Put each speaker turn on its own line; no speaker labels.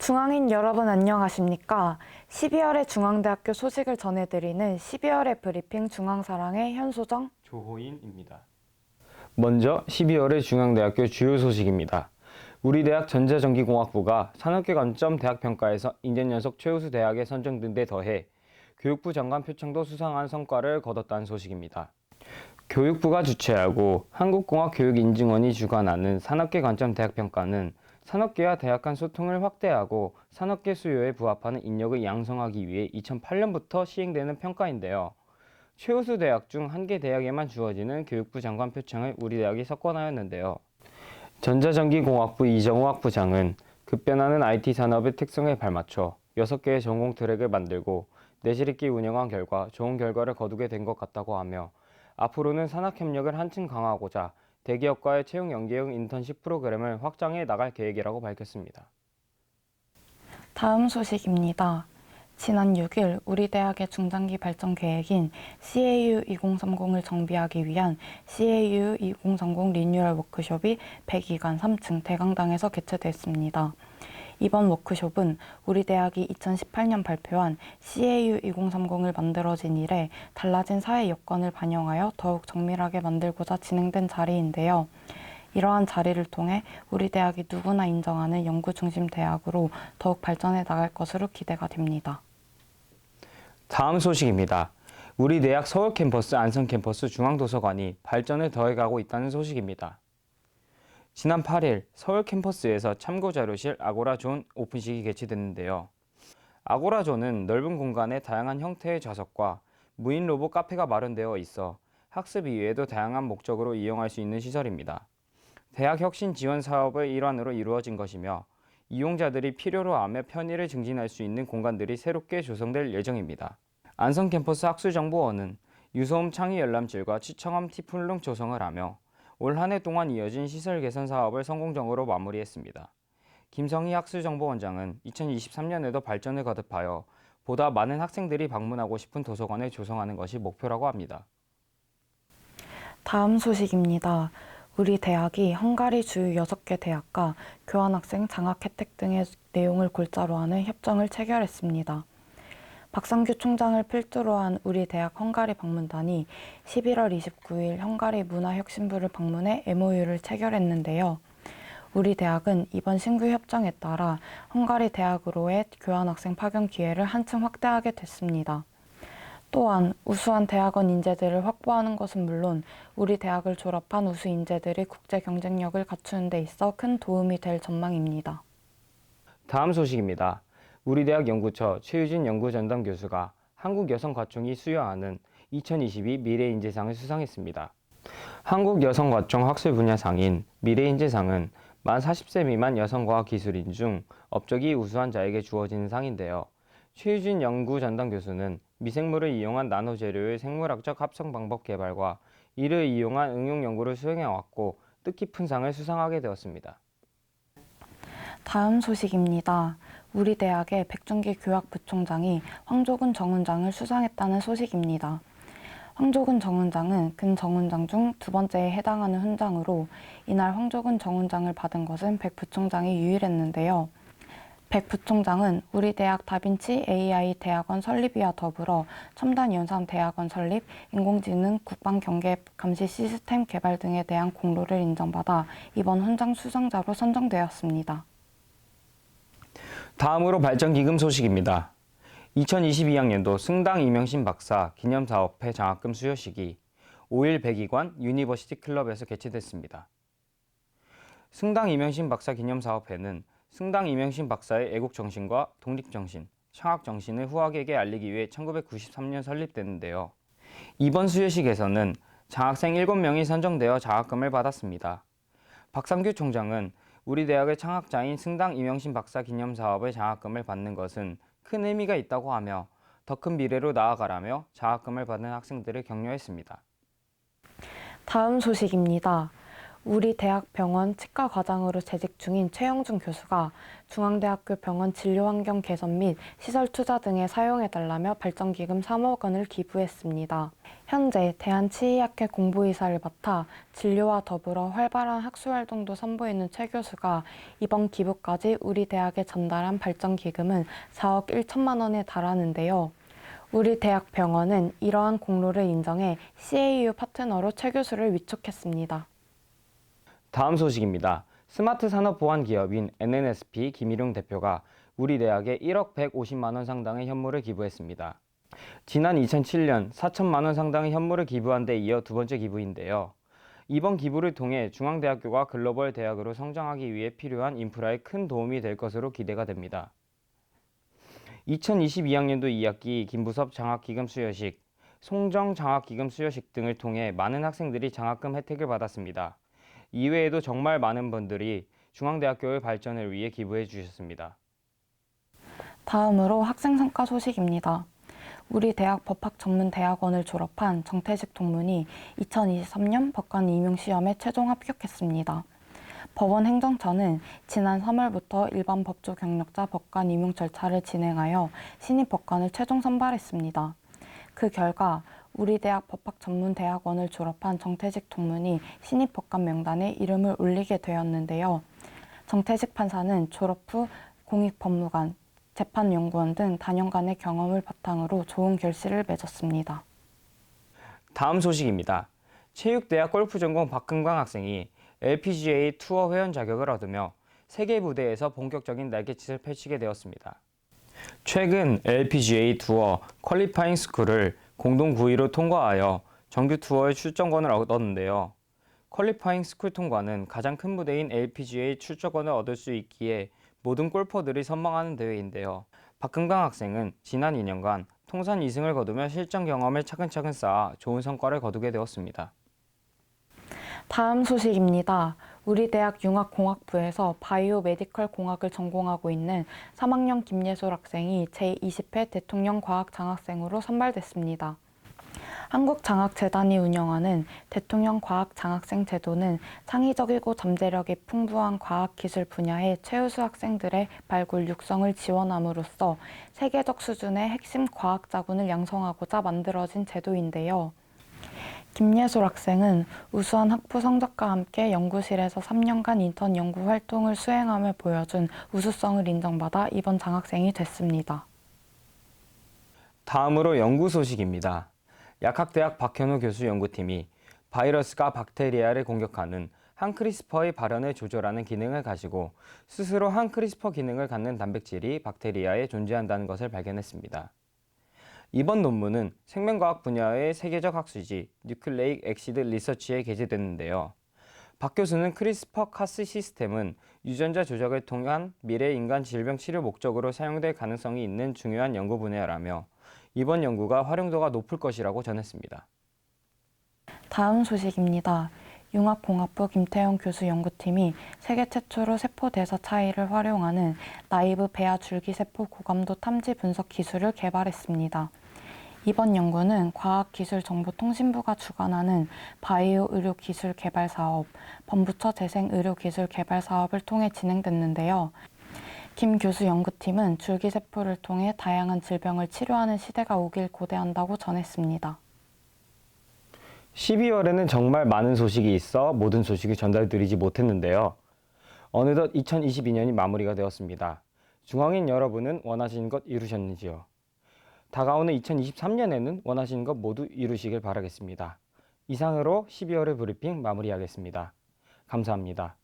중앙인 여러분 안녕하십니까? 12월의 중앙대학교 소식을 전해드리는 12월의 브리핑 중앙사랑의 현소정.
조호인입니다. 먼저 12월의 중앙대학교 주요 소식입니다. 우리 대학 전자전기공학부가 산업계 관점 대학평가에서 인재연속 최우수 대학에 선정된 데 더해 교육부 장관 표창도 수상한 성과를 거뒀다는 소식입니다. 교육부가 주최하고 한국공학교육인증원이 주관하는 산업계 관점 대학평가는 산업계와 대학 간 소통을 확대하고 산업계 수요에 부합하는 인력을 양성하기 위해 2008년부터 시행되는 평가인데요. 최우수 대학 중 한 개 대학에만 주어지는 교육부 장관 표창을 우리 대학이 석권하였는데요. 전자전기공학부 이정우 학부장은 급변하는 IT 산업의 특성에 발맞춰 6개의 전공 트랙을 만들고 내실 있게 운영한 결과 좋은 결과를 거두게 된 것 같다고 하며 앞으로는 산학협력을 한층 강화하고자 대기업과의 채용 연계형 인턴십 프로그램을 확장해 나갈 계획이라고 밝혔습니다.
다음 소식입니다. 지난 6일 우리 대학의 중장기 발전 계획인 CAU 2030을 정비하기 위한 CAU 2030 리뉴얼 워크숍이 102관 3층 대강당에서 개최됐습니다. 이번 워크숍은 우리 대학이 2018년 발표한 CAU 2030을 만들어진 이래 달라진 사회 여건을 반영하여 더욱 정밀하게 만들고자 진행된 자리인데요. 이러한 자리를 통해 우리 대학이 누구나 인정하는 연구 중심 대학으로 더욱 발전해 나갈 것으로 기대가 됩니다.
다음 소식입니다. 우리 대학 서울 캠퍼스, 안성 캠퍼스 중앙도서관이 발전을 더해가고 있다는 소식입니다. 지난 8일 서울 캠퍼스에서 참고자료실 아고라존 오픈식이 개최됐는데요. 아고라존은 넓은 공간에 다양한 형태의 좌석과 무인 로봇 카페가 마련되어 있어 학습 이외에도 다양한 목적으로 이용할 수 있는 시설입니다. 대학 혁신 지원 사업의 일환으로 이루어진 것이며 이용자들이 필요로 하며 편의를 증진할 수 있는 공간들이 새롭게 조성될 예정입니다. 안성 캠퍼스 학술정보원은 유소음 창의 열람실과 치청암 티풀룸 조성을 하며 올 한 해 동안 이어진 시설 개선 사업을 성공적으로 마무리했습니다. 김성희 학술정보원장은 2023년에도 발전을 거듭하여 보다 많은 학생들이 방문하고 싶은 도서관을 조성하는 것이 목표라고 합니다.
다음 소식입니다. 우리 대학이 헝가리 주요 6개 대학과 교환학생 장학 혜택 등의 내용을 골자로 하는 협정을 체결했습니다. 박상규 총장을 필두로 한 우리 대학 헝가리 방문단이 11월 29일 헝가리 문화혁신부를 방문해 MOU를 체결했는데요. 우리 대학은 이번 신규 협정에 따라 헝가리 대학으로의 교환학생 파견 기회를 한층 확대하게 됐습니다. 또한 우수한 대학원 인재들을 확보하는 것은 물론 우리 대학을 졸업한 우수 인재들이 국제 경쟁력을 갖추는 데 있어 큰 도움이 될 전망입니다.
다음 소식입니다. 우리 대학 연구처 최유진 연구전담 교수가 한국 여성 과총이 수여하는 2022 미래인재상을 수상했습니다. 한국 여성 과총 학술 분야 상인 미래인재상은 만 40세 미만 여성과학 기술인 중 업적이 우수한 자에게 주어지는 상인데요. 최유진 연구전담 교수는 미생물을 이용한 나노 재료의 생물학적 합성 방법 개발과 이를 이용한 응용 연구를 수행해 왔고 뜻깊은 상을 수상하게 되었습니다.
다음 소식입니다. 우리 대학의 백준기 교학부총장이 황조근 정원장을 수상했다는 소식입니다. 황조근 정원장은 근 정원장 중 두 번째에 해당하는 훈장으로 이날 황조근 정원장을 받은 것은 백 부총장이 유일했는데요. 백 부총장은 우리 대학 다빈치 AI 대학원 설립이와 더불어 첨단 연산 대학원 설립, 인공지능 국방 경계 감시 시스템 개발 등에 대한 공로를 인정받아 이번 훈장 수상자로 선정되었습니다.
다음으로 발전기금 소식입니다. 2022학년도 승당 이명신 박사 기념사업회 장학금 수여식이 5일 백이관 유니버시티 클럽에서 개최됐습니다. 승당 이명신 박사 기념사업회는 승당 이명신 박사의 애국 정신과 독립 정신, 창학 정신을 후학에게 알리기 위해 1993년 설립됐는데요. 이번 수여식에서는 장학생 7명이 선정되어 장학금을 받았습니다. 박상규 총장은 우리 대학의 창학자인 승당 이명신 박사 기념 사업의 장학금을 받는 것은 큰 의미가 있다고 하며 더 큰 미래로 나아가라며 장학금을 받은 학생들을 격려했습니다.
다음 소식입니다. 우리 대학 병원 치과 과장으로 재직 중인 최영준 교수가 중앙대학교 병원 진료 환경 개선 및 시설 투자 등에 사용해 달라며 발전기금 3억 원을 기부했습니다. 현재 대한치의학회 공보이사를 맡아 진료와 더불어 활발한 학술 활동도 선보이는 최 교수가 이번 기부까지 우리 대학에 전달한 발전기금은 4억 1천만 원에 달하는데요. 우리 대학 병원은 이러한 공로를 인정해 CAU 파트너로 최 교수를 위촉했습니다.
다음 소식입니다. 스마트 산업 보안 기업인 NNSP 김일용 대표가 우리 대학에 1억 150만 원 상당의 현물을 기부했습니다. 지난 2007년 4천만 원 상당의 현물을 기부한 데 이어 두 번째 기부인데요. 이번 기부를 통해 중앙대학교가 글로벌 대학으로 성장하기 위해 필요한 인프라에 큰 도움이 될 것으로 기대가 됩니다. 2022학년도 2학기 김부섭 장학기금 수여식, 송정 장학기금 수여식 등을 통해 많은 학생들이 장학금 혜택을 받았습니다. 이외에도 정말 많은 분들이 중앙대학교의 발전을 위해 기부해 주셨습니다.
다음으로 학생 성과 소식입니다. 우리 대학 법학전문대학원을 졸업한 정태식 동문이 2023년 법관 임용 시험에 최종 합격했습니다. 법원 행정처는 지난 3월부터 일반 법조 경력자 법관 임용 절차를 진행하여 신입 법관을 최종 선발했습니다. 그 결과 우리 대학 법학 전문 대학원을 졸업한 정태식 동문이 신입 법관 명단에 이름을 올리게 되었는데요. 정태식 판사는 졸업 후 공익법무관, 재판연구원 등 다년간의 경험을 바탕으로 좋은 결실을 맺었습니다.
다음 소식입니다. 체육대학 골프 전공 박근광 학생이 LPGA 투어 회원 자격을 얻으며 세계 무대에서 본격적인 날갯짓을 펼치게 되었습니다. 최근 LPGA 투어 퀄리파잉 스쿨을 공동 9위로 통과하여 정규 투어의 출전권을 얻었는데요. 퀄리파잉 스쿨 통과는 가장 큰 무대인 LPGA 출전권을 얻을 수 있기에 모든 골퍼들이 선망하는 대회인데요. 박근강 학생은 지난 2년간 통산 2승을 거두며 실전 경험을 차근차근 쌓아 좋은 성과를 거두게 되었습니다.
다음 소식입니다. 우리 대학 융합공학부에서 바이오 메디컬 공학을 전공하고 있는 3학년 김예솔 학생이 제20회 대통령 과학 장학생으로 선발됐습니다. 한국장학재단이 운영하는 대통령 과학 장학생 제도는 창의적이고 잠재력이 풍부한 과학기술 분야의 최우수 학생들의 발굴 육성을 지원함으로써 세계적 수준의 핵심 과학자군을 양성하고자 만들어진 제도인데요. 김예솔 학생은 우수한 학부 성적과 함께 연구실에서 3년간 인턴 연구 활동을 수행함을 보여준 우수성을 인정받아 이번 장학생이 됐습니다.
다음으로 연구 소식입니다. 약학대학 박현우 교수 연구팀이 바이러스가 박테리아를 공격하는 한크리스퍼의 발현을 조절하는 기능을 가지고 스스로 한크리스퍼 기능을 갖는 단백질이 박테리아에 존재한다는 것을 발견했습니다. 이번 논문은 생명과학 분야의 세계적 학술지 뉴클레익 엑시드 리서치에 게재됐는데요. 박 교수는 크리스퍼 카스 시스템은 유전자 조작을 통한 미래 인간 질병 치료 목적으로 사용될 가능성이 있는 중요한 연구 분야라며 이번 연구가 활용도가 높을 것이라고 전했습니다.
다음 소식입니다. 융합공학부 김태형 교수 연구팀이 세계 최초로 세포 대사 차이를 활용하는 나이브 배아 줄기세포 고감도 탐지 분석 기술을 개발했습니다. 이번 연구는 과학기술정보통신부가 주관하는 바이오 의료 기술 개발 사업, 범부처 재생 의료 기술 개발 사업을 통해 진행됐는데요. 김 교수 연구팀은 줄기세포를 통해 다양한 질병을 치료하는 시대가 오길 고대한다고 전했습니다.
12월에는 정말 많은 소식이 있어 모든 소식을 전달드리지 못했는데요. 어느덧 2022년이 마무리가 되었습니다. 중앙인 여러분은 원하시는 것 이루셨는지요? 다가오는 2023년에는 원하시는 것 모두 이루시길 바라겠습니다. 이상으로 12월의 브리핑 마무리하겠습니다. 감사합니다.